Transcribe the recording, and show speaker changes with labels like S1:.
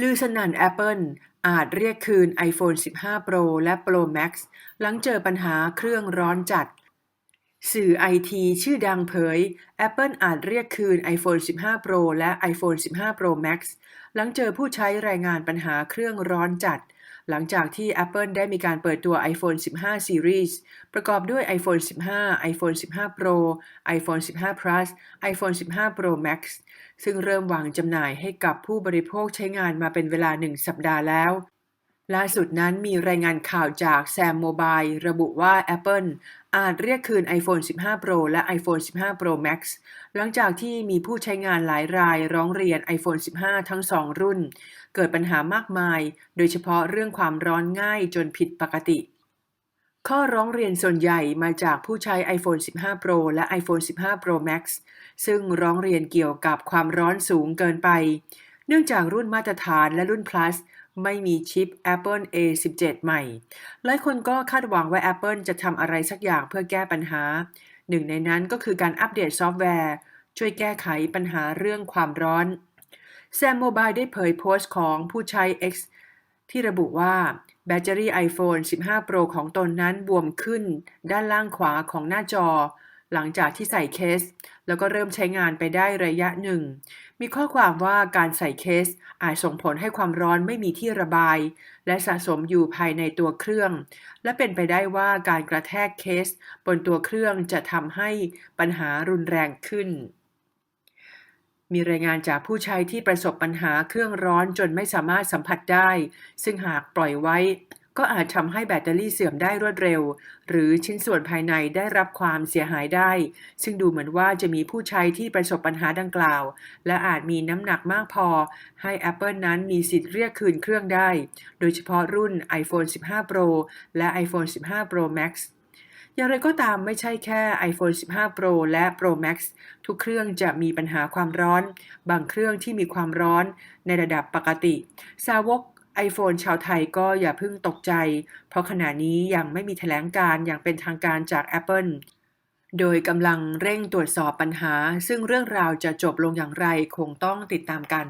S1: ลือสนั่น Apple อาจเรียกคืน iPhone 15 Pro และ Pro Max หลังเจอปัญหาเครื่องร้อนจัด สื่อไอทีชื่อดังเผย Apple อาจเรียกคืน iPhone 15 Pro และ iPhone 15 Pro Max หลังเจอผู้ใช้รายงานปัญหาเครื่องร้อนจัด หลังจากที่ Apple ได้มีการเปิดตัว iPhone 15 Series ประกอบด้วย iPhone 15 iPhone 15 Pro iPhone 15 Plus iPhone 15 Pro Max ซึ่งเริ่มวางจำหน่ายให้กับผู้บริโภคใช้งานมาเป็นเวลาหนึ่งสัปดาห์แล้ว ล่าสุดนั้นมีรายงานข่าวจาก Sam Mobile ระบุว่า Apple อาจเรียกคืน iPhone 15 Pro และ iPhone 15 Pro Max หลังจากที่มีผู้ใช้งานหลายรายร้องเรียน iPhone 15 ทั้ง 2 รุ่น เกิดปัญหามากมาย โดยเฉพาะเรื่องความร้อนง่ายจนผิดปกติ ข้อร้องเรียนส่วนใหญ่มาจากผู้ใช้ iPhone 15 Pro และ iPhone 15 Pro Max ซึ่งร้องเรียนเกี่ยวกับความร้อนสูงเกินไป เนื่องจากรุ่นมาตรฐานและรุ่น Plus ไม่มีชิป Apple A17 ใหม่ หลายคนก็คาดหวังว่า Apple จะทำอะไรสักอย่างเพื่อแก้ปัญหา หนึ่งในนั้นก็คือการอัปเดตซอฟต์แวร์ ช่วยแก้ไขปัญหาเรื่องความร้อน Sam Mobile ได้เผยโพสต์ของผู้ใช้ X ที่ระบุว่าแบตเตอรี่ iPhone 15 Pro ของตนนั้นบวมขึ้นด้านล่างขวาของหน้าจอ หลังจากที่ใส่เคส แล้วก็เริ่มใช้งานไปได้ระยะหนึ่ง มีข้อความว่าการใส่เคสอาจส่งผลให้ความร้อนไม่มีที่ระบาย และสะสมอยู่ภายในตัวเครื่อง และเป็นไปได้ว่าการกระแทกเคสบนตัวเครื่องจะทำให้ปัญหารุนแรงขึ้น มีรายงานจากผู้ใช้ที่ประสบปัญหาเครื่องร้อนจนไม่สามารถสัมผัสได้ ซึ่งหากปล่อยไว้ ก็อาจทำให้แบตเตอรี่เสื่อมได้รวดเร็ว หรือชิ้นส่วนภายในได้รับความเสียหายได้ ซึ่งดูเหมือนว่าจะมีผู้ใช้ที่ประสบปัญหาดังกล่าว และอาจมีน้ำหนักมากพอ ให้ Apple นั้นมีสิทธิ์เรียกคืนเครื่องได้ โดยเฉพาะรุ่น iPhone 15 Pro และ iPhone 15 Pro Max อย่างไรก็ตามไม่ใช่แค่ iPhone 15 Pro และ Pro Max ทุกเครื่องจะมีปัญหาความร้อน บางเครื่องที่มีความร้อนในระดับปกติ สาวก iPhone ชาวไทยก็อย่าเพิ่งตกใจ เพราะขณะนี้ยังไม่มีแถลงการอย่างเป็นทางการจาก Apple โดยกำลังเร่งตรวจสอบปัญหา ซึ่งเรื่องราวจะจบลงอย่างไรคงต้องติดตามกัน